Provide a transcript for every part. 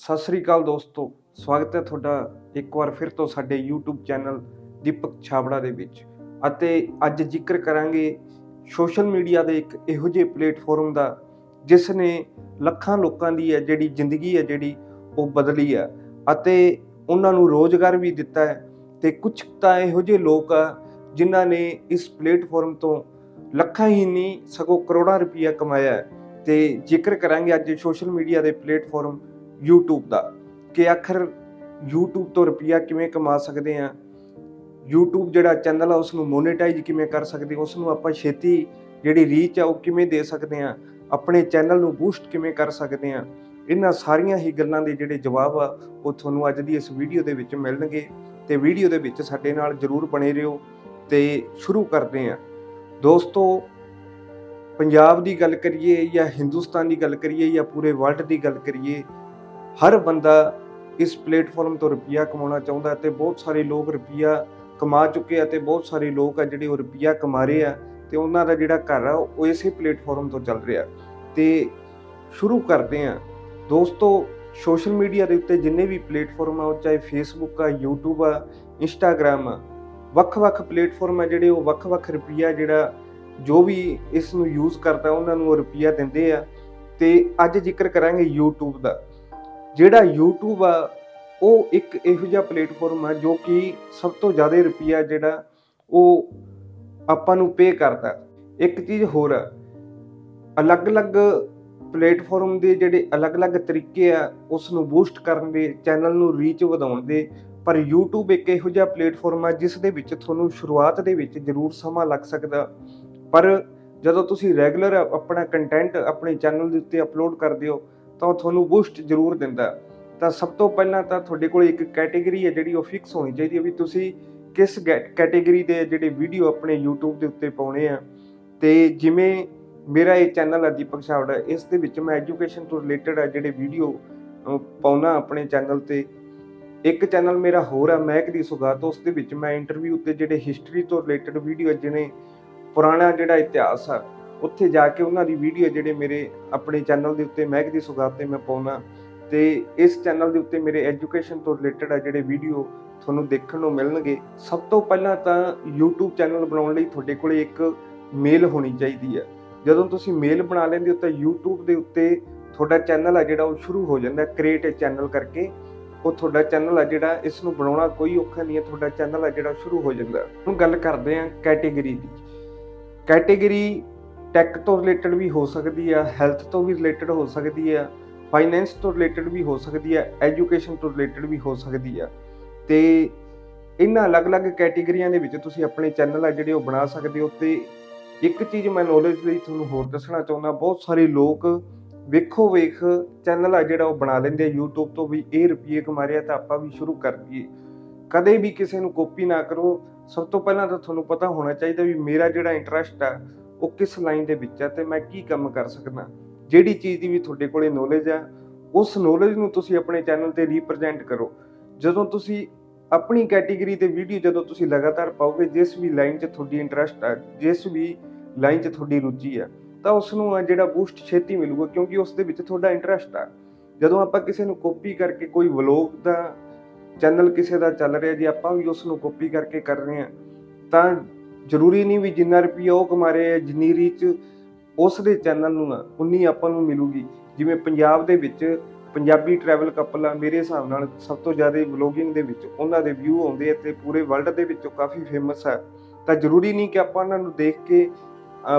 ਸਤਿ ਸ੍ਰੀ ਅਕਾਲ ਦੋਸਤੋ, ਸਵਾਗਤ ਹੈ ਤੁਹਾਡਾ ਇੱਕ ਵਾਰ ਫਿਰ ਤੋਂ ਸਾਡੇ YouTube ਚੈਨਲ ਦੀਪਕ ਛਾਬੜਾ ਦੇ ਵਿੱਚ। ਅਤੇ ਅੱਜ ਜ਼ਿਕਰ ਕਰਾਂਗੇ ਸੋਸ਼ਲ ਮੀਡੀਆ ਦੇ ਇੱਕ ਇਹੋ ਜਿਹੇ ਪਲੇਟਫਾਰਮ ਦਾ, ਜਿਸ ਨੇ ਲੱਖਾਂ ਲੋਕਾਂ ਦੀ ਹੈ ਜਿਹੜੀ ਜ਼ਿੰਦਗੀ ਹੈ ਜਿਹੜੀ ਉਹ ਬਦਲੀ ਹੈ ਅਤੇ ਉਹਨਾਂ ਨੂੰ ਰੋਜ਼ਗਾਰ ਵੀ ਦਿੱਤਾ ਹੈ ਤੇ ਕੁਝ ਤਾਂ ਇਹੋ ਜਿਹੇ ਲੋਕ ਆ ਜਿਨ੍ਹਾਂ ਨੇ ਇਸ ਪਲੇਟਫਾਰਮ ਤੋਂ ਲੱਖਾਂ ਹੀ ਨਹੀਂ ਸਗੋਂ ਕਰੋੜਾਂ ਰੁਪਈਆ ਕਮਾਇਆ ਹੈ। ਤੇ ਜ਼ਿਕਰ ਕਰਾਂਗੇ ਅੱਜ ਸੋਸ਼ਲ ਮੀਡੀਆ ਦੇ ਪਲੇਟਫਾਰਮ YouTube ਦਾ ਕਿ ਆਖਰ YouTube ਤੋਂ ਰੁਪਈਆ ਕਿਵੇਂ ਕਮਾ ਸਕਦੇ ਆ YouTube ਜਿਹੜਾ ਚੈਨਲ ਆ ਉਸ ਨੂੰ ਮੋਨੇਟਾਈਜ਼ ਕਿਵੇਂ ਕਰ ਸਕਦੇ ਉਸ ਨੂੰ ਆਪਾਂ ਛੇਤੀ ਜਿਹੜੀ ਰੀਚ ਆ, ਉਹ ਕਿਵੇਂ ਦੇ ਸਕਦੇ ਆ ਆਪਣੇ ਚੈਨਲ ਨੂੰ ਬੂਸਟ ਕਿਵੇਂ ਕਰ ਸਕਦੇ ਆ ਇਹਨਾਂ ਸਾਰੀਆਂ ਹੀ ਗੱਲਾਂ ਦੇ ਜਿਹੜੇ ਜਵਾਬ ਆ, ਉਹ ਤੁਹਾਨੂੰ ਅੱਜ ਦੀ ਇਸ ਵੀਡੀਓ ਦੇ ਵਿੱਚ ਮਿਲਣਗੇ ਤੇ ਵੀਡੀਓ ਦੇ ਵਿੱਚ ਸਾਡੇ ਨਾਲ ਜਰੂਰ ਬਣੇ ਰਹੋ ਤੇ ਸ਼ੁਰੂ ਕਰਦੇ ਆ ਦੋਸਤੋ, ਪੰਜਾਬ ਦੀ ਗੱਲ ਕਰੀਏ ਜਾਂ ਹਿੰਦੁਸਤਾਨ ਦੀ ਗੱਲ ਕਰੀਏ ਜਾਂ ਪੂਰੇ ਵਰਲਡ ਦੀ ਗੱਲ ਕਰੀਏ ਹਰ ਬੰਦਾ ਇਸ ਪਲੇਟਫਾਰਮ ਤੋਂ ਰੁਪਈਆ ਕਮਾਉਣਾ ਚਾਹੁੰਦਾ ਤੇ ਬਹੁਤ ਸਾਰੇ ਲੋਕ ਰੁਪਈਆ ਕਮਾ ਚੁੱਕੇ ਆ ਤੇ ਬਹੁਤ ਸਾਰੇ ਲੋਕ ਆ ਜਿਹੜੇ ਉਹ ਰੁਪਈਆ ਕਮਾ ਰਹੇ ਆ ਤੇ ਉਹਨਾਂ ਦਾ ਜਿਹੜਾ ਘਰ ਆ, ਉਹ ਇਸੇ ਪਲੇਟਫਾਰਮ ਤੋਂ ਚੱਲ ਰਿਹਾ। ਤੇ ਸ਼ੁਰੂ ਕਰਦੇ ਆ। ਦੋਸਤੋ, ਸੋਸ਼ਲ ਮੀਡੀਆ ਦੇ ਉੱਤੇ ਜਿੰਨੇ ਵੀ ਪਲੇਟਫਾਰਮ ਆ, ਉਹ ਚਾਹੇ ਫੇਸਬੁੱਕ ਆ, YouTube ਆ ਇੰਸਟਾਗ੍ਰam ਆ, ਵੱਖ-ਵੱਖ ਪਲੇਟਫਾਰਮ ਆ ਜਿਹੜੇ ਉਹ ਵੱਖ-ਵੱਖ ਰੁਪਈਆ ਜਿਹੜਾ ਜੋ ਵੀ ਇਸ ਨੂੰ ਯੂਜ਼ ਕਰਦਾ, ਉਹਨਾਂ ਨੂੰ ਉਹ ਰੁਪਿਆ ਦਿੰਦੇ ਆ। ਤੇ ਅੱਜ ਜ਼ਿਕਰ ਕਰਾਂਗੇ YouTube ਦਾ। ਜਿਹੜਾ YouTube ਆ, ਉਹ ਇੱਕ ਇਹੋ ਜਿਹਾ ਪਲੇਟਫਾਰਮ ਆ ਜੋ ਕਿ ਸਭ ਤੋਂ ਜ਼ਿਆਦਾ ਰੁਪਈਆ ਜਿਹੜਾ ਉਹ ਆਪਾਂ ਨੂੰ ਪੇ ਕਰਦਾ। ਇੱਕ ਚੀਜ਼ ਹੋਰ ਆ, ਅਲੱਗ-ਅਲੱਗ ਪਲੇਟਫਾਰਮ ਦੇ ਜਿਹੜੇ ਅਲੱਗ-ਅਲੱਗ ਤਰੀਕੇ ਆ ਉਸ ਨੂੰ ਬੂਸਟ ਕਰਨ ਦੇ ਚੈਨਲ ਨੂੰ ਰੀਚ ਵਧਾਉਣ ਦੇ, ਪਰ YouTube ਇੱਕ ਇਹੋ ਜਿਹਾ ਪਲੇਟਫਾਰਮ ਆ ਜਿਸ ਦੇ ਵਿੱਚ ਤੁਹਾਨੂੰ ਸ਼ੁਰੂਆਤ ਦੇ ਵਿੱਚ ਜ਼ਰੂਰ ਸਮਾਂ ਲੱਗ ਸਕਦਾ। ਪਰ ਜਦੋਂ ਤੁਸੀਂ ਰੈਗੂਲਰ ਆਪਣਾ ਕੰਟੈਂਟ ਆਪਣੇ ਚੈਨਲ ਦੇ ਉੱਤੇ ਅਪਲੋਡ ਕਰਦੇ ਹੋ ਤਾਂ ਉਹ ਤੁਹਾਨੂੰ ਬੂਸਟ ਜ਼ਰੂਰ ਦਿੰਦਾ ਤਾਂ ਸਭ ਤੋਂ ਪਹਿਲਾਂ ਤਾਂ ਤੁਹਾਡੇ ਕੋਲ ਇੱਕ ਕੈਟਾਗਰੀ ਹੈ ਜਿਹੜੀ ਉਹ ਫਿਕਸ ਹੋਣੀ ਚਾਹੀਦੀ ਹੈ ਵੀ ਤੁਸੀਂ ਕਿਸ ਕੈਟਾਗਰੀ ਦੇ ਜਿਹੜੇ ਵੀਡੀਓ ਆਪਣੇ YouTube ਦੇ ਉੱਤੇ ਪਾਉਣੇ ਆ। ਤੇ ਜਿਵੇਂ ਮੇਰਾ ਇਹ ਚੈਨਲ ਹੈ ਦੀਪਕ ਛਾਵੜਾ, ਇਸ ਦੇ ਵਿੱਚ ਮੈਂ ਐਜੂਕੇਸ਼ਨ ਤੋਂ ਰਿਲੇਟਡ ਆ ਜਿਹੜੇ ਵੀਡੀਓ ਪਾਉਣਾ ਆਪਣੇ ਚੈਨਲ ਤੇ। ਇੱਕ ਚੈਨਲ ਮੇਰਾ ਹੋਰ ਆ, ਮਹਿਕ ਦੀ ਸੁਗਾਤ, ਉਸ ਦੇ ਵਿੱਚ ਮੈਂ ਇੰਟਰਵਿਊ ਤੇ ਜਿਹੜੇ ਹਿਸਟਰੀ ਤੋਂ ਰਿਲੇਟਡ ਵੀਡੀਓ ਜਿਵੇਂ ਪੁਰਾਣਾ ਜਿਹੜਾ ਇਤਿਹਾਸ ਆ ਉੱਥੇ ਜਾ ਕੇ ਉਹਨਾਂ ਦੀ ਵੀਡੀਓ ਜਿਹੜੇ ਮੇਰੇ ਆਪਣੇ ਚੈਨਲ ਦੇ ਉੱਤੇ ਮਹਿਕ ਦੀ ਸੁਗਾਤ ਤੇ ਮੈਂ ਪਾਉਣਾ। ਤੇ ਇਸ ਚੈਨਲ ਦੇ ਉੱਤੇ ਮੇਰੇ ਐਜੂਕੇਸ਼ਨ ਤੋਂ ਰਿਲੇਟਡ ਆ ਜਿਹੜੇ ਵੀਡੀਓ ਤੁਹਾਨੂੰ ਦੇਖਣ ਨੂੰ ਮਿਲਣਗੇ। ਸਭ ਤੋਂ ਪਹਿਲਾਂ ਤਾਂ YouTube ਚੈਨਲ ਬਣਾਉਣ ਲਈ ਤੁਹਾਡੇ ਕੋਲੇ ਇੱਕ ਮੇਲ ਹੋਣੀ ਚਾਹੀਦੀ ਹੈ ਜਦੋਂ ਤੁਸੀਂ ਮੇਲ ਬਣਾ ਲੈਂਦੇ ਹੋ ਤਾਂ YouTube ਦੇ ਉੱਤੇ ਤੁਹਾਡਾ ਚੈਨਲ ਆ ਜਿਹੜਾ ਉਹ ਸ਼ੁਰੂ ਹੋ ਜਾਂਦਾ ਕ੍ਰੀਏਟ ਅ ਚੈਨਲ ਕਰਕੇ। ਉਹ ਤੁਹਾਡਾ ਚੈਨਲ ਆ ਜਿਹੜਾ ਇਸ ਨੂੰ ਬਣਾਉਣਾ ਕੋਈ ਔਖਾ ਨਹੀਂ ਹੈ ਤੁਹਾਡਾ ਚੈਨਲ ਆ ਜਿਹੜਾ ਸ਼ੁਰੂ ਹੋ ਜਾਂਦਾ। ਹੁਣ ਗੱਲ ਕਰਦੇ ਹਾਂ ਕੈਟੇਗਰੀ ਦੀ। ਕੈਟੇਗਰੀ ਟੈਕ ਤੋਂ ਰਿਲੇਟਡ ਵੀ ਹੋ ਸਕਦੀ ਆ ਹੈਲਥ ਤੋਂ ਵੀ ਰਿਲੇਟਡ ਹੋ ਸਕਦੀ ਆ ਫਾਈਨੈਂਸ ਤੋਂ ਰਿਲੇਟਡ ਵੀ ਹੋ ਸਕਦੀ ਆ ਐਜੂਕੇਸ਼ਨ ਤੋਂ ਰਿਲੇਟਡ ਵੀ ਹੋ ਸਕਦੀ ਆ। ਤੇ ਇਹਨਾਂ ਅਲੱਗ-ਅਲੱਗ ਕੈਟੇਗਰੀਆਂ ਦੇ ਵਿੱਚ ਤੁਸੀਂ ਆਪਣੇ ਚੈਨਲ ਆ ਜਿਹੜੇ ਉਹ ਬਣਾ ਸਕਦੇ ਹੋ ਤੇ ਇੱਕ ਚੀਜ਼ ਮੈਂ ਨੌਲੇਜ ਲਈ ਤੁਹਾਨੂੰ ਹੋਰ ਦੱਸਣਾ ਚਾਹੁੰਦਾ, ਬਹੁਤ ਸਾਰੇ ਲੋਕ ਵੇਖੋ ਵੇਖ ਚੈਨਲ ਆ ਜਿਹੜਾ ਉਹ ਬਣਾ ਲੈਂਦੇ ਆ, YouTube ਤੋਂ ਵੀ ਇਹ ਰੁਪਏ ਕਮਾ ਰਿਹਾ ਤਾਂ ਆਪਾਂ ਵੀ ਸ਼ੁਰੂ ਕਰ ਦਈਏ। ਕਦੇ ਵੀ ਕਿਸੇ ਨੂੰ ਕਾਪੀ ਨਾ ਕਰੋ, ਸਭ ਤੋਂ ਪਹਿਲਾਂ ਤਾਂ ਤੁਹਾਨੂੰ ਪਤਾ ਹੋਣਾ ਚਾਹੀਦਾ ਵੀ ਮੇਰਾ ਜਿਹੜਾ ਇੰਟਰਸਟ ਆ ਉਹ ਕਿਸ ਲਾਈਨ ਦੇ ਵਿੱਚ ਆ ਤੇ ਮੈਂ ਕੀ ਕੰਮ ਕਰ ਸਕਦਾ? ਜਿਹੜੀ ਚੀਜ਼ ਦੀ ਵੀ ਤੁਹਾਡੇ ਕੋਲੇ ਨੌਲੇਜ ਆ, ਉਸ ਨੌਲੇਜ ਨੂੰ ਤੁਸੀਂ ਆਪਣੇ ਚੈਨਲ ਤੇ ਰਿਪਰੈਜ਼ੈਂਟ ਕਰੋ। ਜਦੋਂ ਤੁਸੀਂ ਆਪਣੀ ਕੈਟਾਗਰੀ ਤੇ ਵੀਡੀਓ ਜਦੋਂ ਤੁਸੀਂ ਲਗਾਤਾਰ ਪਾਓਗੇ, ਜਿਸ ਵੀ ਲਾਈਨ 'ਚ ਤੁਹਾਡੀ ਇੰਟਰਸਟ ਆ, ਜਿਸ ਵੀ ਲਾਈਨ 'ਚ ਤੁਹਾਡੀ ਰੁਚੀ ਆ, ਤਾਂ ਉਸ ਨੂੰ ਜਿਹੜਾ ਬੂਸਟ ਛੇਤੀ ਮਿਲੂਗਾ, ਕਿਉਂਕਿ ਉਸ ਦੇ ਵਿੱਚ ਤੁਹਾਡਾ ਇੰਟਰਸਟ ਆ। ਜਦੋਂ ਆਪਾਂ ਕਿਸੇ ਨੂੰ ਕਾਪੀ ਕਰਕੇ ਕੋਈ ਵਲੌਗ ਦਾ ਚੈਨਲ ਕਿਸੇ ਦਾ ਚੱਲ ਰਿਹਾ, ਜੀ ਆਪਾਂ ਵੀ ਉਸ ਨੂੰ ਕਾਪੀ ਕਰਕੇ ਕਰ ਰਹੇ ਆ, ਤਾਂ ਜ਼ਰੂਰੀ ਨਹੀਂ ਵੀ ਜਿੰਨਾ ਰੁਪਈਆ ਉਹ ਕਮਾ ਰਿਹਾ ਜਿੰਨੀ ਰੀਚ ਉਸ ਦੇ ਚੈਨਲ ਨੂੰ ਆ, ਉਨੀ ਆਪਾਂ ਨੂੰ ਮਿਲੂਗੀ। ਜਿਵੇਂ ਪੰਜਾਬ ਦੇ ਵਿੱਚ ਪੰਜਾਬੀ ਟਰੈਵਲ ਕਪਲ ਆ, ਮੇਰੇ ਹਿਸਾਬ ਨਾਲ ਸਭ ਤੋਂ ਜ਼ਿਆਦਾ ਵਲੋਗਿੰਗ ਦੇ ਵਿੱਚ ਉਹਨਾਂ ਦੇ ਵਿਊ ਆਉਂਦੇ ਆ ਤੇ ਪੂਰੇ ਵਰਲਡ ਦੇ ਵਿੱਚੋਂ ਕਾਫੀ ਫੇਮਸ ਆ। ਤਾਂ ਜ਼ਰੂਰੀ ਨਹੀਂ ਕਿ ਆਪਾਂ ਉਹਨਾਂ ਨੂੰ ਦੇਖ ਕੇ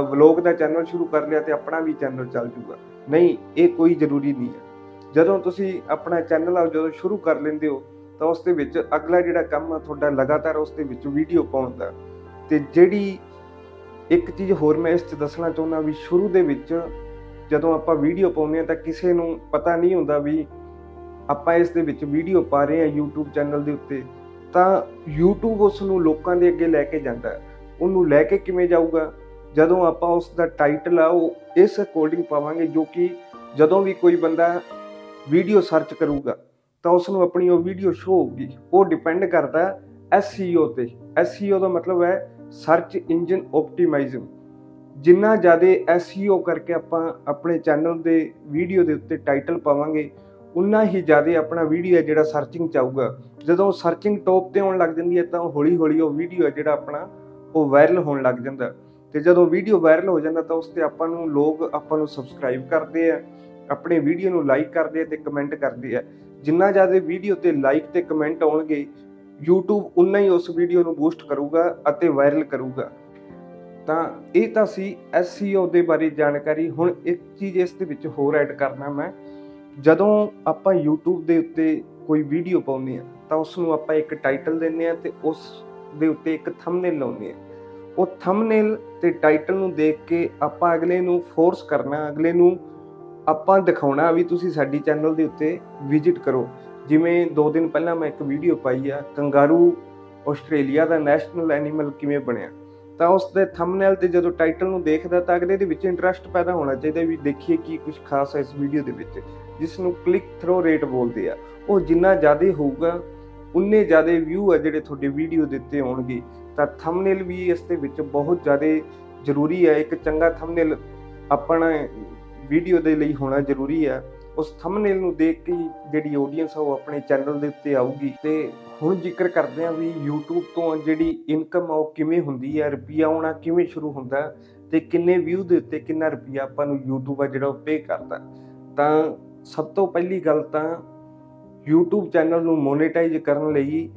ਵਲੋਗ ਦਾ ਚੈਨਲ ਸ਼ੁਰੂ ਕਰ ਲਿਆ ਤੇ ਆਪਣਾ ਵੀ ਚੈਨਲ ਚੱਲ ਜੂਗਾ। ਨਹੀਂ, ਇਹ ਕੋਈ ਜ਼ਰੂਰੀ ਨਹੀਂ ਹੈ ਜਦੋਂ ਤੁਸੀਂ ਆਪਣਾ ਚੈਨਲ ਆ, ਜਦੋਂ ਸ਼ੁਰੂ ਕਰ ਲੈਂਦੇ ਹੋ, ਤਾਂ ਉਸ ਦੇ ਵਿੱਚ ਅਗਲਾ ਜਿਹੜਾ ਕੰਮ ਆ, ਤੁਹਾਡਾ ਲਗਾਤਾਰ ਉਸ ਦੇ ਵਿੱਚ ਵੀਡੀਓ ਪਾਉਣ ਦਾ। ਤੇ ਜਿਹੜੀ ਇੱਕ ਚੀਜ਼ ਹੋਰ ਮੈਂ ਇਸ 'ਚ ਦੱਸਣਾ ਚਾਹੁੰਦਾ ਵੀ ਸ਼ੁਰੂ ਦੇ ਵਿੱਚ ਜਦੋਂ ਆਪਾਂ ਵੀਡੀਓ ਪਾਉਂਦੇ ਆ ਤਾਂ ਕਿਸੇ ਨੂੰ ਪਤਾ ਨਹੀਂ ਹੁੰਦਾ ਵੀ ਆਪਾਂ ਇਸ ਦੇ ਵਿੱਚ ਵੀਡੀਓ ਪਾ ਰਹੇ ਆ YouTube ਚੈਨਲ ਦੇ ਉੱਤੇ, ਤਾਂ YouTube ਉਸ ਨੂੰ ਲੋਕਾਂ ਦੇ ਅੱਗੇ ਲੈ ਕੇ ਜਾਂਦਾ ਉਹਨੂੰ ਲੈ ਕੇ ਕਿਵੇਂ ਜਾਊਗਾ? ਜਦੋਂ ਆਪਾਂ ਉਸ ਦਾ ਟਾਈਟਲ ਆ, ਉਹ ਇਸ ਅਕੋਰਡਿੰਗ ਪਾਵਾਂਗੇ ਜੋ ਕਿ ਜਦੋਂ ਵੀ ਕੋਈ ਬੰਦਾ ਵੀਡੀਓ ਸਰਚ ਕਰੂਗਾ, ਤਾਂ ਉਸ ਨੂੰ ਆਪਣੀ ਉਹ ਵੀਡੀਓ ਸ਼ੋ ਹੋਊਗੀ। ਉਹ ਡਿਪੈਂਡ ਕਰਦਾ SEO ਤੇ। SEO ਦਾ ਮਤਲਬ ਹੈ ਸਰਚ ਇੰਜਨ ਆਪਟੀਮਾਈਜ਼ਮ ਜਿੰਨਾ ਜ਼ਿਆਦਾ SEO ਕਰਕੇ ਆਪਾਂ ਆਪਣੇ ਚੈਨਲ ਦੇ ਵੀਡੀਓ ਦੇ ਉੱਤੇ ਟਾਈਟਲ ਪਾਵਾਂਗੇ, ਉਨਾ ਹੀ ਜ਼ਿਆਦਾ ਆਪਣਾ ਵੀਡੀਓ ਹੈ ਜਿਹੜਾ ਸਰਚਿੰਗ ਚ ਆਊਗਾ। ਜਦੋਂ ਸਰਚਿੰਗ ਟੌਪ ਤੇ ਆਉਣ ਲੱਗ ਜਾਂਦੀ ਹੈ ਤਾਂ ਹੌਲੀ ਹੌਲੀ ਉਹ ਵੀਡੀਓ ਹੈ ਜਿਹੜਾ ਆਪਣਾ ਉਹ ਵਾਇਰਲ ਹੋਣ ਲੱਗ ਜਾਂਦਾ। ਤੇ ਜਦੋਂ ਵੀਡੀਓ ਵਾਇਰਲ ਹੋ ਜਾਂਦਾ ਤਾਂ ਉਸ ਤੇ ਆਪਾਂ ਨੂੰ ਲੋਕ ਆਪਾਂ ਨੂੰ ਸਬਸਕ੍ਰਾਈਬ ਕਰਦੇ ਆ, ਆਪਣੇ ਵੀਡੀਓ ਨੂੰ ਲਾਈਕ ਕਰਦੇ ਆ ਤੇ ਕਮੈਂਟ ਕਰਦੇ ਆ। ਜਿੰਨਾ ਜ਼ਿਆਦਾ ਵੀਡੀਓ ਤੇ ਲਾਈਕ ਤੇ ਕਮੈਂਟ ਆਉਣਗੇ YouTube ਉਨਾ ਹੀ ਉਸ ਵੀਡੀਓ ਨੂੰ ਬੂਸਟ ਕਰੂਗਾ ਅਤੇ ਵਾਇਰਲ ਕਰੂਗਾ। ਤਾਂ ਇਹ ਤਾਂ ਸੀ SEO ਦੇ ਬਾਰੇ ਜਾਣਕਾਰੀ। ਹੁਣ ਇੱਕ ਚੀਜ਼ ਇਸ ਦੇ ਵਿੱਚ ਹੋਰ ਐਡ ਕਰਨਾ ਮੈਂ। ਜਦੋਂ ਆਪਾਂ YouTube ਦੇ ਉੱਤੇ ਕੋਈ ਵੀਡੀਓ ਪਾਉਂਦੇ ਆ ਤਾਂ ਉਸ ਨੂੰ ਆਪਾਂ ਇੱਕ ਟਾਈਟਲ ਦਿੰਦੇ ਆ ਤੇ ਉਸ ਦੇ ਉੱਤੇ ਇੱਕ ਥੰਬਨੇਲ ਲਾਉਂਦੇ ਆ ਉਹ ਥੰਬਨੇਲ ਤੇ ਟਾਈਟਲ ਨੂੰ ਦੇਖ ਕੇ ਆਪਾਂ ਅਗਲੇ ਨੂੰ ਫੋਰਸ ਕਰਨਾ, ਅਗਲੇ ਨੂੰ ਆਪਾਂ ਦਿਖਾਉਣਾ ਵੀ ਤੁਸੀਂ ਸਾਡੀ ਚੈਨਲ ਦੇ ਉੱਤੇ ਵਿਜ਼ਿਟ ਕਰੋ। ਜਿਵੇਂ 2 ਦਿਨ ਪਹਿਲਾਂ ਮੈਂ ਇੱਕ ਵੀਡੀਓ ਪਾਈ ਆ, ਕੰਗਾਰੂ ਆਸਟ੍ਰੇਲੀਆ ਦਾ ਨੈਸ਼ਨਲ ਐਨੀਮਲ ਕਿਵੇਂ ਬਣਿਆ? ਤਾਂ ਉਸ ਦੇ ਥੰਬਨੇਲ ਤੇ ਜਦੋਂ ਟਾਈਟਲ ਨੂੰ ਦੇਖਦਾ ਤਾਂ ਅਗਲੇ ਦੇ ਵਿੱਚ ਇੰਟਰਸਟ ਪੈਦਾ ਹੋਣਾ ਚਾਹੀਦਾ ਵੀ ਦੇਖੀਏ ਕੀ ਕੁਝ ਖਾਸ ਹੈ ਇਸ ਵੀਡੀਓ ਦੇ ਵਿੱਚ। ਜਿਸ ਨੂੰ ਕਲਿੱਕ ਥਰੋ ਰੇਟ ਬੋਲਦੇ ਆ। ਉਹ ਜਿੰਨਾ ਜ਼ਿਆਦਾ ਹੋਊਗਾ, ਉਨੇ ਜ਼ਿਆਦਾ ਵਿਊ ਆ ਜਿਹੜੇ ਤੁਹਾਡੇ ਵੀਡੀਓ ਦੇ ਉੱਤੇ ਆਉਣਗੇ। ਤਾਂ ਥੰਬਨੇਲ ਵੀ ਇਸ ਦੇ ਵਿੱਚ ਬਹੁਤ ਜ਼ਿਆਦਾ ਜ਼ਰੂਰੀ ਹੈ ਇੱਕ ਚੰਗਾ ਥੰਬਨੇਲ ਆਪਣਾ ਵੀਡੀਓ ਦੇ ਲਈ ਹੋਣਾ ਜ਼ਰੂਰੀ ਹੈ ਉਸ ਥੰਬਨੇਲ ਨੂੰ ਦੇਖ ਕੇ ਜਿਹੜੀ ਆਡੀਅנס ਆ ਉਹ ਆਪਣੇ ਚੈਨਲ ਦੇ ਉੱਤੇ ਆਊਗੀ। ਤੇ ਹੁਣ ਜ਼ਿਕਰ ਕਰਦੇ ਆ ਵੀ YouTube ਤੋਂ ਜਿਹੜੀ ਇਨਕਮ ਆ ਉਹ ਕਿਵੇਂ ਹੁੰਦੀ ਹੈ ਰੁਪਈਆ ਆਉਣਾ ਕਿਵੇਂ ਸ਼ੁਰੂ ਹੁੰਦਾ ਹੈ ਤੇ ਕਿੰਨੇ ਵਿਊ ਦੇ ਉੱਤੇ ਕਿੰਨਾ ਰੁਪਈਆ ਆਪਾਂ ਨੂੰ YouTube ਆ ਜਿਹੜਾ ਉਹ ਪੇ ਕਰਦਾ। ਤਾਂ ਸਭ ਤੋਂ ਪਹਿਲੀ ਗੱਲ ਤਾਂ YouTube ਚੈਨਲ ਨੂੰ ਮੋਨੇਟਾਈਜ਼ ਕਰਨ ਲਈ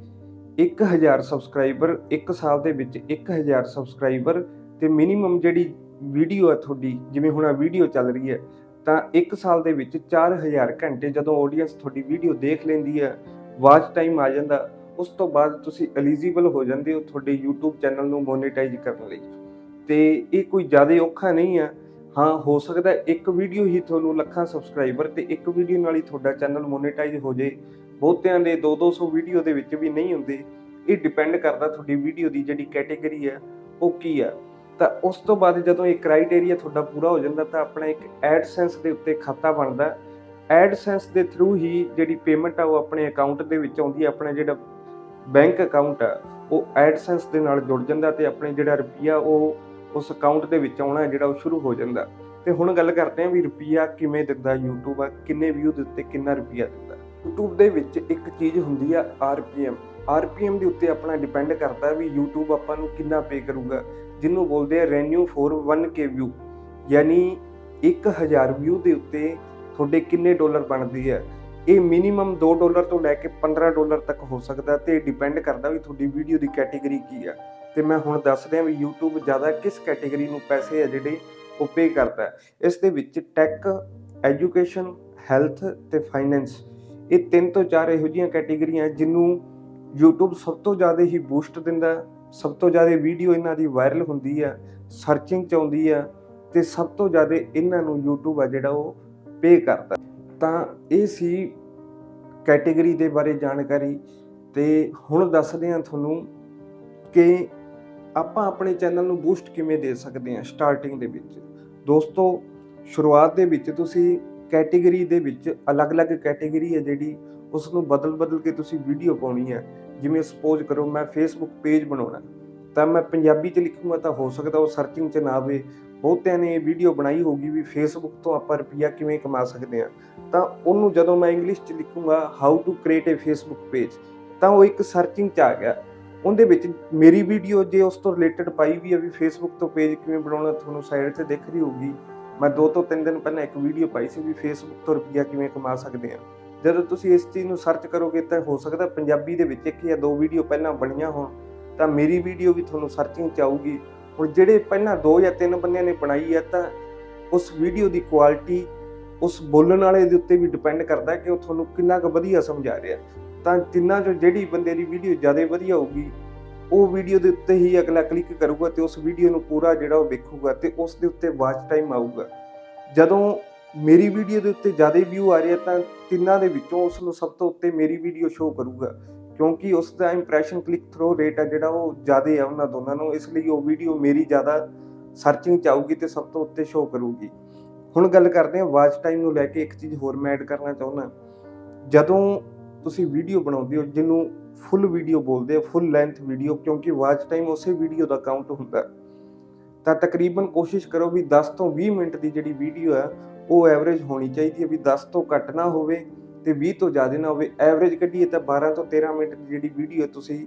1000 ਸਬਸਕ੍ਰਾਈਬਰ 1 ਸਾਲ ਦੇ ਵਿੱਚ 1000 ਸਬਸਕ੍ਰਾਈਬਰ ਤੇ ਮਿਨੀਮਮ ਜਿਹੜੀ ਵੀਡੀਓ ਹੈ ਤੁਹਾਡੀ, ਜਿਵੇਂ ਹੁਣ ਆ ਵੀਡੀਓ ਚੱਲ ਰਹੀ ਹੈ ਤਾਂ 1 ਸਾਲ ਦੇ ਵਿੱਚ 4000 ਘੰਟੇ ਜਦੋਂ ਆਡੀਅנס ਤੁਹਾਡੀ ਵੀਡੀਓ ਦੇਖ ਲੈਂਦੀ ਹੈ ਵਾਚ ਟਾਈਮ ਆ ਜਾਂਦਾ, ਉਸ ਤੋਂ ਬਾਅਦ ਤੁਸੀਂ ਐਲੀਜੀਬਲ ਹੋ ਜਾਂਦੇ ਹੋ ਤੁਹਾਡੇ YouTube ਚੈਨਲ ਨੂੰ ਮੋਨੇਟਾਈਜ਼ ਕਰਨ ਲਈ। ਤੇ ਇਹ ਕੋਈ ਜ਼ਿਆਦਾ ਔਖਾ ਨਹੀਂ ਆ। ਹਾਂ, ਹੋ ਸਕਦਾ ਇੱਕ ਵੀਡੀਓ ਹੀ ਤੁਹਾਨੂੰ ਲੱਖਾਂ ਸਬਸਕ੍ਰਾਈਬਰ ਤੇ ਇੱਕ ਵੀਡੀਓ ਨਾਲ ਹੀ ਤੁਹਾਡਾ ਚੈਨਲ ਮੋਨੇਟਾਈਜ਼ ਹੋ ਜੇ ਬਹੁਤਿਆਂ ਦੇ 2-200 ਵੀਡੀਓ ਦੇ ਵਿੱਚ ਵੀ ਨਹੀਂ ਹੁੰਦੇ। ਇਹ ਡਿਪੈਂਡ ਕਰਦਾ ਤੁਹਾਡੀ ਵੀਡੀਓ ਦੀ ਜਿਹੜੀ ਕੈਟਾਗਰੀ ਹੈ ਉਹ ਕੀ ਆ। ਤਾਂ ਉਸ ਤੋਂ ਬਾਅਦ ਜਦੋਂ ਇਹ ਕ੍ਰਾਈਟੇਰੀਆ ਤੁਹਾਡਾ ਪੂਰਾ ਹੋ ਜਾਂਦਾ ਤਾਂ ਆਪਣਾ ਇੱਕ ਐਡਸੈਂਸ ਦੇ ਉੱਤੇ ਖਾਤਾ ਬਣਦਾ। ਐਡਸੈਂਸ ਦੇ ਥਰੂ ਹੀ ਜਿਹੜੀ ਪੇਮੈਂਟ ਆ ਉਹ ਆਪਣੇ ਅਕਾਊਂਟ ਦੇ ਵਿੱਚ ਆਉਂਦੀ ਹੈ ਆਪਣਾ ਜਿਹੜਾ ਬੈਂਕ ਅਕਾਊਂਟ ਆ, ਉਹ ਐਡਸੈਂਸ ਦੇ ਨਾਲ ਜੁੜ ਜਾਂਦਾ ਤੇ ਆਪਣੇ ਜਿਹੜਾ ਰੁਪਈਆ ਉਹ ਉਸ ਅਕਾਊਂਟ ਦੇ ਵਿੱਚ ਆਉਣਾ ਜਿਹੜਾ ਉਹ ਸ਼ੁਰੂ ਹੋ ਜਾਂਦਾ। ਤੇ ਹੁਣ ਗੱਲ ਕਰਦੇ ਹਾਂ ਵੀ ਰੁਪਈਆ ਕਿਵੇਂ ਦਿੰਦਾ YouTube ਆ, ਕਿੰਨੇ ਵਿਊ ਦੇ ਉੱਤੇ ਕਿੰਨਾ ਰੁਪਈਆ ਦਿੰਦਾ। YouTube ਦੇ ਵਿੱਚ ਇੱਕ ਚੀਜ਼ ਹੁੰਦੀ ਆ RPM RPM ਦੇ ਉੱਤੇ ਆਪਣਾ ਡਿਪੈਂਡ ਕਰਦਾ ਵੀ YouTube ਆਪਾਂ ਨੂੰ ਕਿੰਨਾ ਪੇ ਕਰੂਗਾ, ਜਿਹਨੂੰ ਬੋਲਦੇ ਆ ਰੈਨਿਊ ਫੋਰ 1k ਵਿਊ ਯਾਨੀ 1000 ਵਿਊ ਦੇ ਉੱਤੇ ਤੁਹਾਡੇ ਕਿੰਨੇ ਡਾਲਰ ਬਣਦੀ ਹੈ ਇਹ ਮਿਨੀਮਮ 2 ਡਾਲਰ ਤੋਂ ਲੈ ਕੇ 15 ਡਾਲਰ ਤੱਕ ਹੋ ਸਕਦਾ ਤੇ ਡਿਪੈਂਡ ਕਰਦਾ ਵੀ ਤੁਹਾਡੀ ਵੀਡੀਓ ਦੀ ਕੈਟੇਗਰੀ ਕੀ ਆ। ਤੇ ਮੈਂ ਹੁਣ ਦੱਸ ਰਿਹਾ ਵੀ YouTube ਜ਼ਿਆਦਾ ਕਿਸ ਕੈਟੇਗਰੀ ਨੂੰ ਪੈਸੇ ਆ ਜਿਹੜੇ ਉਹ ਪੇ ਕਰਦਾ। ਇਸ ਦੇ ਵਿੱਚ ਟੈਕ ਐਜੂਕੇਸ਼ਨ ਹੈਲਥ ਤੇ ਫਾਈਨੈਂਸ ਇਹ ਤਿੰਨ ਤੋਂ ਚਾਰ ਇਹੋ ਜਿਹੀਆਂ ਕੈਟੇਗਰੀਆਂ ਜਿਹਨੂੰ YouTube ਸਭ ਤੋਂ ਜ਼ਿਆਦਾ ਹੀ ਬੂਸਟ ਦਿੰਦਾ ਸਭ ਤੋਂ ਜ਼ਿਆਦਾ ਵੀਡੀਓ ਇਹਨਾਂ ਦੀ ਵਾਇਰਲ ਹੁੰਦੀ ਆ ਸਰਚਿੰਗ ਚ ਆਉਂਦੀ ਆ ਤੇ ਸਭ ਤੋਂ ਜ਼ਿਆਦਾ ਇਹਨਾਂ ਨੂੰ YouTube ਆ ਜਿਹੜਾ ਉਹ ਪੇ ਕਰਦਾ ਤਾਂ ਇਹ ਸੀ ਕੈਟੇਗਰੀ ਦੇ ਬਾਰੇ ਜਾਣਕਾਰੀ ਤੇ ਹੁਣ ਦੱਸਦੇ ਹਾਂ ਤੁਹਾਨੂੰ ਕਿ ਆਪਾਂ ਆਪਣੇ ਚੈਨਲ ਨੂੰ ਬੂਸਟ ਕਿਵੇਂ ਦੇ ਸਕਦੇ ਹਾਂ ਸਟਾਰਟਿੰਗ ਦੇ ਵਿੱਚ। ਦੋਸਤੋ, ਸ਼ੁਰੂਆਤ ਦੇ ਵਿੱਚ ਤੁਸੀਂ ਕੈਟੇਗਰੀ ਦੇ ਵਿੱਚ ਅਲੱਗ-ਅਲੱਗ ਕੈਟੇਗਰੀ ਹੈ ਜਿਹੜੀ ਉਸ ਨੂੰ ਬਦਲ-ਬਦਲ ਕੇ ਤੁਸੀਂ ਵੀਡੀਓ ਪਾਉਣੀ ਹੈ। ਜਿਵੇਂ ਸਪੋਜ਼ ਕਰੋ ਮੈਂ ਫੇਸਬੁੱਕ ਪੇਜ ਬਣਾਉਣਾ, ਤਾਂ ਮੈਂ ਪੰਜਾਬੀ 'ਚ ਲਿਖੂੰਗਾ ਤਾਂ ਹੋ ਸਕਦਾ ਉਹ ਸਰਚਿੰਗ 'ਚ ਨਾ ਆਵੇ। ਬਹੁਤਿਆਂ ਨੇ ਵੀਡੀਓ ਬਣਾਈ ਹੋਗੀ ਵੀ ਫੇਸਬੁੱਕ ਤੋਂ ਆਪਾਂ ਰੁਪਈਆ ਕਿਵੇਂ ਕਮਾ ਸਕਦੇ ਹਾਂ। ਤਾਂ ਉਹਨੂੰ ਜਦੋਂ ਮੈਂ ਇੰਗਲਿਸ਼ 'ਚ ਲਿਖੂੰਗਾ how to create a Facebook page ਤਾਂ ਉਹ ਇੱਕ ਸਰਚਿੰਗ 'ਚ ਆ ਗਿਆ। ਉਹਦੇ ਵਿੱਚ ਮੇਰੀ ਵੀਡੀਓ ਜੇ ਉਸ ਤੋਂ ਰਿਲੇਟਡ ਪਾਈ ਵੀ ਹੈ ਵੀ ਫੇਸਬੁੱਕ ਤੋਂ ਪੇਜ ਕਿਵੇਂ ਬਣਾਉਣਾ, ਤੁਹਾਨੂੰ ਸਾਈਡ ਤੇ ਦਿਖ ਰਹੀ ਹੋਊਗੀ। ਮੈਂ ਦੋ ਤੋਂ ਤਿੰਨ ਦਿਨ ਪਹਿਲਾਂ ਇੱਕ ਵੀਡੀਓ ਪਾਈ ਸੀ ਵੀ ਫੇਸਬੁੱਕ ਤੋਂ ਰੁਪਈਆ ਕਿਵੇਂ ਕਮਾ ਸਕਦੇ ਹਾਂ। ਜਦੋਂ ਤੁਸੀਂ ਇਸ ਚੀਜ਼ ਨੂੰ ਸਰਚ ਕਰੋਗੇ ਤਾਂ ਹੋ ਸਕਦਾ ਪੰਜਾਬੀ ਦੇ ਵਿੱਚ ਇੱਕ ਜਾਂ ਦੋ ਵੀਡੀਓ ਪਹਿਲਾਂ ਬਣੀਆਂ ਹੋਣ, ਤਾਂ ਮੇਰੀ ਵੀਡੀਓ ਵੀ ਤੁਹਾਨੂੰ ਸਰਚਿੰਗ ਚ ਆਊਗੀ। ਹੁਣ ਜਿਹੜੇ ਪਹਿਲਾਂ ਦੋ ਜਾਂ ਤਿੰਨ ਬੰਦਿਆਂ ਨੇ ਬਣਾਈ ਹੈ ਤਾਂ ਉਸ ਵੀਡੀਓ ਦੀ ਕੁਆਲਿਟੀ ਉਸ ਬੋਲਣ ਵਾਲੇ ਦੇ ਉੱਤੇ ਵੀ ਡਿਪੈਂਡ ਕਰਦਾ ਕਿ ਉਹ ਤੁਹਾਨੂੰ ਕਿੰਨਾ ਕੁ ਵਧੀਆ ਸਮਝਾ ਰਿਹਾ। ਤਾਂ ਤਿੰਨਾਂ ਚੋਂ ਜਿਹੜੀ ਬੰਦੇ ਦੀ ਵੀਡੀਓ ਜ਼ਿਆਦਾ ਵਧੀਆ ਹੋਊਗੀ, ਉਹ ਵੀਡੀਓ ਦੇ ਉੱਤੇ ਹੀ ਅਗਲਾ ਕਲਿੱਕ ਕਰੂਗਾ ਤੇ ਉਸ ਵੀਡੀਓ ਨੂੰ ਪੂਰਾ ਜਿਹੜਾ ਉਹ ਵੇਖੂਗਾ ਤੇ ਉਸ ਦੇ ਉੱਤੇ ਵਾਚ ਟਾਈਮ ਆਊਗਾ। ਜਦੋਂ ਮੇਰੀ ਵੀਡੀਓ ਦੇ ਉੱਤੇ ਜ਼ਿਆਦਾ ਵਿਊ ਆ ਰਿਹਾ ਤਾਂ ਤਿੰਨਾਂ ਦੇ ਵਿੱਚੋਂ ਉਸ ਨੂੰ ਸਭ ਤੋਂ ਉੱਤੇ ਮੇਰੀ ਵੀਡੀਓ ਸ਼ੋ ਕਰੂਗਾ। ਕਿਉਂਕਿ ਉਸ ਦਾ ਇੰਪ੍ਰੈਸ਼ਨ ਕਲਿੱਕ ਥਰੋ ਰੇਟ ਆ ਜਿਹੜਾ ਉਹ ਜ਼ਿਆਦਾ ਆ ਉਹਨਾਂ ਦੋਨਾਂ ਨੂੰ, ਇਸ ਲਈ ਉਹ ਵੀਡੀਓ ਮੇਰੀ ਜ਼ਿਆਦਾ ਸਰਚਿੰਗ ਚ ਆਊਗੀ ਤੇ ਸਭ ਤੋਂ ਉੱਤੇ ਸ਼ੋ ਕਰੂਗੀ। ਹੁਣ ਗੱਲ ਕਰਦੇ ਹਾਂ ਵਾਚ ਟਾਈਮ ਨੂੰ ਲੈ ਕੇ ਇੱਕ ਚੀਜ਼ ਹੋਰ ਮੈਂ ਐਡ ਕਰਨਾ ਚਾਹੁੰਦਾ। ਜਦੋਂ ਤੁਸੀਂ ਵੀਡੀਓ ਬਣਾਉਂਦੇ ਹੋ, ਜਿਹਨੂੰ ਫੁੱਲ ਵੀਡੀਓ ਬੋਲਦੇ ਆ ਫੁੱਲ ਲੈਂਥ ਵੀਡੀਓ ਕਿਉਂਕਿ ਵਾਚ ਟਾਈਮ ਉਸੇ ਵੀਡੀਓ ਦਾ ਕਾਊਂਟ ਹੁੰਦਾ। ਤਾਂ ਤਕਰੀਬਨ ਕੋਸ਼ਿਸ਼ ਕਰੋ ਵੀ 10 ਤੋਂ 20 ਮਿੰਟ ਦੀ ਜਿਹੜੀ ਵੀਡੀਓ ਹੈ ਉਹ ਐਵਰੇਜ ਹੋਣੀ ਚਾਹੀਦੀ ਹੈ ਵੀ 10 ਤੋਂ ਘੱਟ ਨਾ ਹੋਵੇ ਤੇ 20 ਤੋਂ ਜ਼ਿਆਦਾ ਨਾ ਹੋਵੇ। ਐਵਰੇਜ ਕੱਢੀਏ ਤਾਂ 12 ਤੋਂ 13 ਮਿੰਟ ਦੀ ਜਿਹੜੀ ਵੀਡੀਓ ਤੁਸੀਂ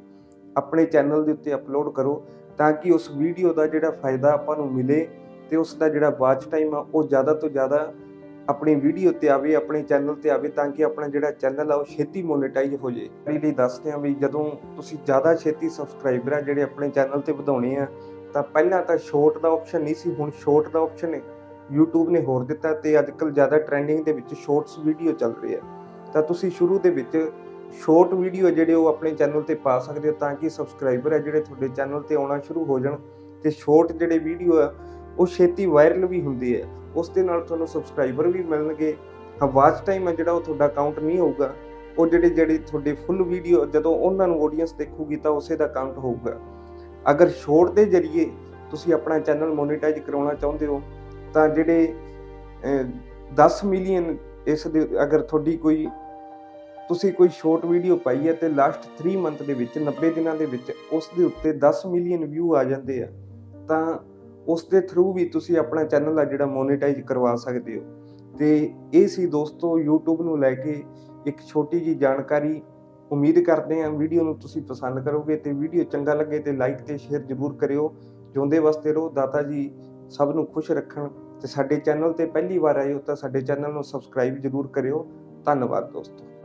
ਆਪਣੇ ਚੈਨਲ ਦੇ ਉੱਤੇ ਅਪਲੋਡ ਕਰੋ ਤਾਂ ਕਿ ਉਸ ਵੀਡੀਓ ਦਾ ਜਿਹੜਾ ਫਾਇਦਾ ਆਪਾਂ ਨੂੰ ਮਿਲੇ ਤੇ ਉਸ ਦਾ ਜਿਹੜਾ ਵਾਚ ਟਾਈਮ ਆ ਉਹ ਜ਼ਿਆਦਾ ਤੋਂ ਜ਼ਿਆਦਾ ਆਪਣੀ ਵੀਡੀਓ ਤੇ ਆਵੇ, ਆਪਣੇ ਚੈਨਲ ਤੇ ਆਵੇ ਤਾਂ ਕਿ ਆਪਣਾ ਜਿਹੜਾ ਚੈਨਲ ਆ ਉਹ ਛੇਤੀ ਮੋਨੇਟਾਈਜ਼ ਹੋ ਜਾਏ। ਇਸ ਲਈ ਦੱਸਦੇ ਹਾਂ ਵੀ ਜਦੋਂ ਤੁਸੀਂ ਜ਼ਿਆਦਾ ਛੇਤੀ ਸਬਸਕ੍ਰਾਈਬਰ ਆ ਜਿਹੜੇ ਆਪਣੇ ਚੈਨਲ ਤੇ ਵਧਾਉਣੇ ਆ ਤਾਂ ਪਹਿਲਾਂ ਤਾਂ ਸ਼ੋਰਟ ਦਾ ਆਪਸ਼ਨ ਨਹੀਂ ਸੀ, ਹੁਣ ਸ਼ੋਰਟ ਦਾ ਆਪਸ਼ਨ ਹੈ। YouTube ਨੇ ਹੋਰ ਦਿੱਤਾ ਤੇ ਅੱਜਕੱਲ ਜ਼ਿਆਦਾ ਟ੍ਰੈਂਡਿੰਗ ਦੇ ਵਿੱਚ ਸ਼ਾਰਟਸ ਵੀਡੀਓ ਚੱਲ ਰਹੀ ਹੈ ਤਾਂ ਤੁਸੀਂ ਸ਼ੁਰੂ ਦੇ ਵਿੱਚ ਸ਼ਾਰਟ ਵੀਡੀਓ ਜਿਹੜੇ ਉਹ ਆਪਣੇ ਚੈਨਲ ਤੇ ਪਾ ਸਕਦੇ ਹੋ ਤਾਂ ਕਿ ਸਬਸਕ੍ਰਾਈਬਰ ਹੈ ਜਿਹੜੇ ਤੁਹਾਡੇ ਚੈਨਲ ਤੇ ਆਉਣਾ ਸ਼ੁਰੂ ਹੋ ਜਾਣ ਤੇ ਸ਼ਾਰਟ ਜਿਹੜੇ ਵੀਡੀਓ ਆ, ਉਹ ਛੇਤੀ ਵਾਇਰਲ ਵੀ ਹੁੰਦੀ ਹੈ ਉਸ ਦੇ ਨਾਲ ਤੁਹਾਨੂੰ ਸਬਸਕ੍ਰਾਈਬਰ ਵੀ ਮਿਲਣਗੇ। ਹਾਂ ਵਾਚ ਟਾਈਮ ਹੈ ਜਿਹੜਾ ਉਹ ਤੁਹਾਡਾ ਕਾਊਂਟ ਨਹੀਂ ਹੋਊਗਾ, ਉਹ ਜਿਹੜੇ ਜਿਹੜੇ ਤੁਹਾਡੇ ਫੁੱਲ ਵੀਡੀਓ ਜਦੋਂ ਉਹਨਾਂ ਨੂੰ ਆਡੀਅנס ਦੇਖੂਗੀ ਤਾਂ ਉਸੇ ਦਾ ਕਾਊਂਟ ਹੋਊਗਾ। ਅਗਰ ਸ਼ੋਰਟ ਦੇ ਜ਼ਰੀਏ ਤੁਸੀਂ ਆਪਣਾ ਚੈਨਲ ਮੋਨੇਟਾਈਜ਼ ਕਰਾਉਣਾ ਚਾਹੁੰਦੇ ਹੋ ਤਾਂ ਜਿਹੜੇ ਅਹ, 10 ਮਿਲੀਅਨ ਇਸ ਦੇ ਅਗਰ ਤੁਹਾਡੀ ਕੋਈ ਤੁਸੀਂ ਕੋਈ ਸ਼ਾਰਟ ਵੀਡੀਓ ਪਾਈ ਹੈ ਤੇ ਲਾਸਟ 3 ਮੰਥ ਦੇ ਵਿੱਚ 90 ਦਿਨਾਂ ਦੇ ਵਿੱਚ ਉਸ ਦੇ ਉੱਤੇ 10 ਮਿਲੀਅਨ ਵਿਊ ਆ ਜਾਂਦੇ ਆ ਤਾਂ ਉਸ ਦੇ ਥਰੂ ਵੀ ਤੁਸੀਂ ਆਪਣਾ ਚੈਨਲ ਆ ਜਿਹੜਾ ਮੋਨੇਟਾਈਜ਼ ਕਰਵਾ ਸਕਦੇ ਹੋ। ਤੇ ਇਹ ਸੀ ਦੋਸਤੋ YouTube ਨੂੰ ਲੈ ਕੇ ਇੱਕ ਛੋਟੀ ਜੀ ਜਾਣਕਾਰੀ। ਉਮੀਦ ਕਰਦੇ ਹਾਂ ਵੀਡੀਓ ਨੂੰ ਤੁਸੀਂ ਪਸੰਦ ਕਰੋਗੇ ਤੇ ਵੀਡੀਓ ਚੰਗਾ ਲੱਗੇ ਤੇ ਲਾਈਕ ਤੇ ਸ਼ੇਅਰ ਜ਼ਰੂਰ ਕਰਿਓ। ਜਿਉਂਦੇ ਵਸਤੇ ਰਹੋ ਦਾਤਾ ਜੀ ਸਭ ਨੂੰ ਖੁਸ਼ ਰੱਖਣ ਤੇ ਸਾਡੇ ਚੈਨਲ ਤੇ ਪਹਿਲੀ ਵਾਰ ਆਏ ਹੋ ਤਾਂ ਸਾਡੇ ਚੈਨਲ ਨੂੰ ਸਬਸਕ੍ਰਾਈਬ ਜ਼ਰੂਰ ਕਰਿਓ। ਧੰਨਵਾਦ ਦੋਸਤੋ।